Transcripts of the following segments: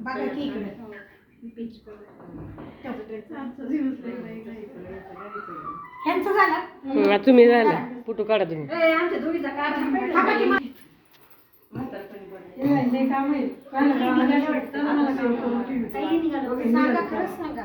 बघा की इकडे ह्यांचं झालं हं, तुम्ही झाला. फोटो काढा तुम्ही. आमच्या दोघीचा काय सांगा खरंच सांगा.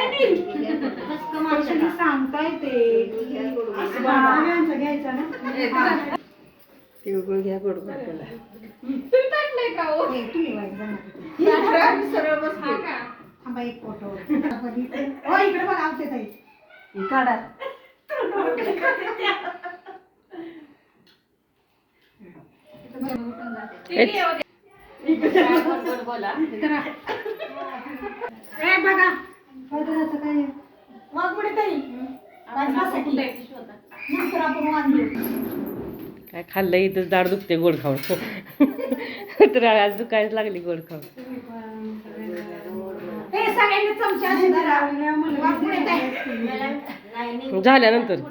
सांगताय ते? घ्यायचं ना? तिळगुळ घ्या गोड गोड बोला हे, तुम्ही वाईट जमा. थांबा एक फोटो. हो इकडे. बघा आमचे ताई काढा. ए बघा. काय खाल्लं इथं दाढ दुखते गोड खाऊन. तर आज दुखायला लागली गोड खाऊन. झाल्यानंतर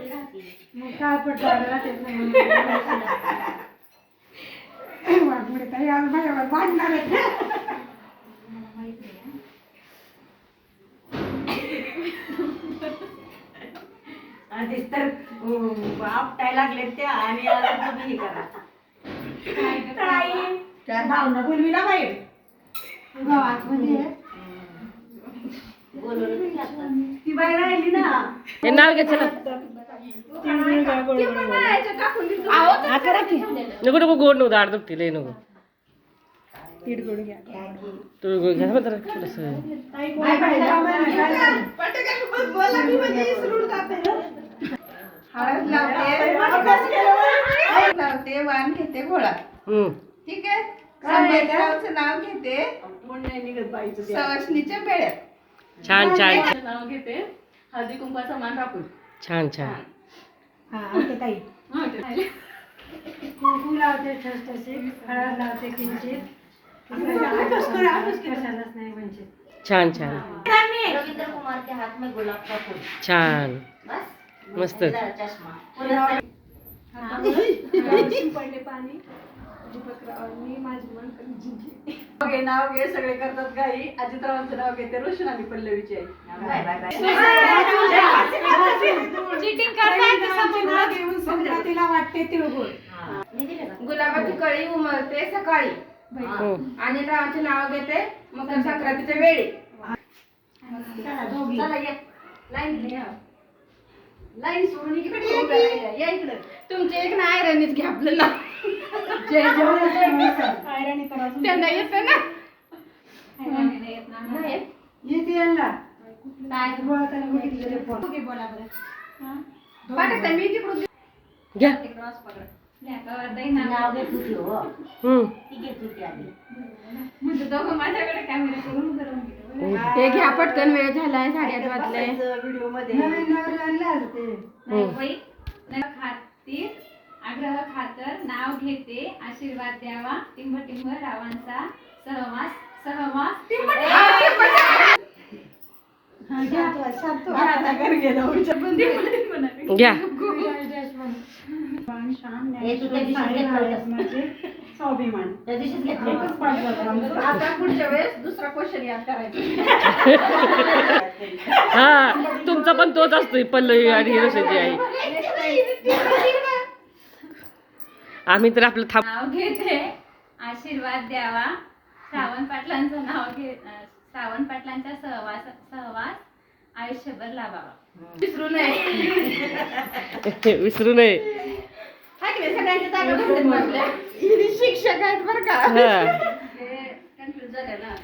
वाघमोडी ताई आज माझ्यावर भांडणार आहेत. आधीच तर अं, आपटायला लागले ते आणि आता तुम्ही हे करा. त्या भावना बोलवी ना बाई. गावात बोलवलं की आता. ती बाई राहिली ना. हे नाव चला. नको नको गोड नको दाढ दुखते लय नको. तिळगुळ घ्या. थोडंसं. हळद लावते. हळद लावते. वाण घेते गोळा. हं. ठीक आहे? संभाजीरावचं नाव घेते. सवासणीच्या बेळ्यात छान छान. नाव घेते. हळदी कुंकाचा मान राखून. छान छान. हा ओके ताई. कुंकू लावते ठसठसे हळद लावते किंचित. कशालाच नाही छान छान. रवींद्र कुमार के हाथ में गुलाब का फूल छान. मस्त. नाव घे सगळे करतात काही अजितरावांचं नाव घेते रोशनाली पल्लवीची आई संक्रांतीला वाटते तिळगुळ गुलाबाची कळी उमलते सकाळी. हो. आणि रावाचे नाव घेते मकर संक्रांतीच्या वेळी. चला दोघी. चला या. लाईन सोडून इकडे उभ्या राहिल्या. या इकडे. तुमचे एक ना आयरनीच घ्या आपलं आयराणी करा त्यांना येतं. ना? नाही येत? येते? यांना. गोळा करून बघितलेले फोन. दोघी बोला बरं. पाठवते मी तिकडून घ्या. नाव घेत होती हो. हं. ती घेत होती आधी. हे. घ्या पटकन वेळ झालाय साडेआठ वाजले. व्हिडिओमध्ये नवीन हं. खातीर आग्रह खातर नाव घेते आशीर्वाद द्यावा. टिंब टिंब रावांचा सहवास सहवास. हा, घ्या. हे स्वाभिमान. त्या दिवशीच घेतलं एकच पाठ झालं आमचं. आता पुढच्या वेळेस दुसरा क्वेश्चन याद करायचा. हा तुमचा पण तोच असतोय पल्लवी आणि रोशनची आई. आम्ही तर आपलं थांब नाव घेते. आशीर्वाद द्यावा. श्रावण पाटलांचं नाव घे अं, श्रावण पाटलांचा सहवास सहवास आयुष्यभर लाभावा. विसरू नये. विसरू नये. हाय की नाही? सगळ्यांच्या जागा भरलेत आपल्या. हिने शिक्षक आहेत बरं का. हा. कन्फ्युज झाले ना.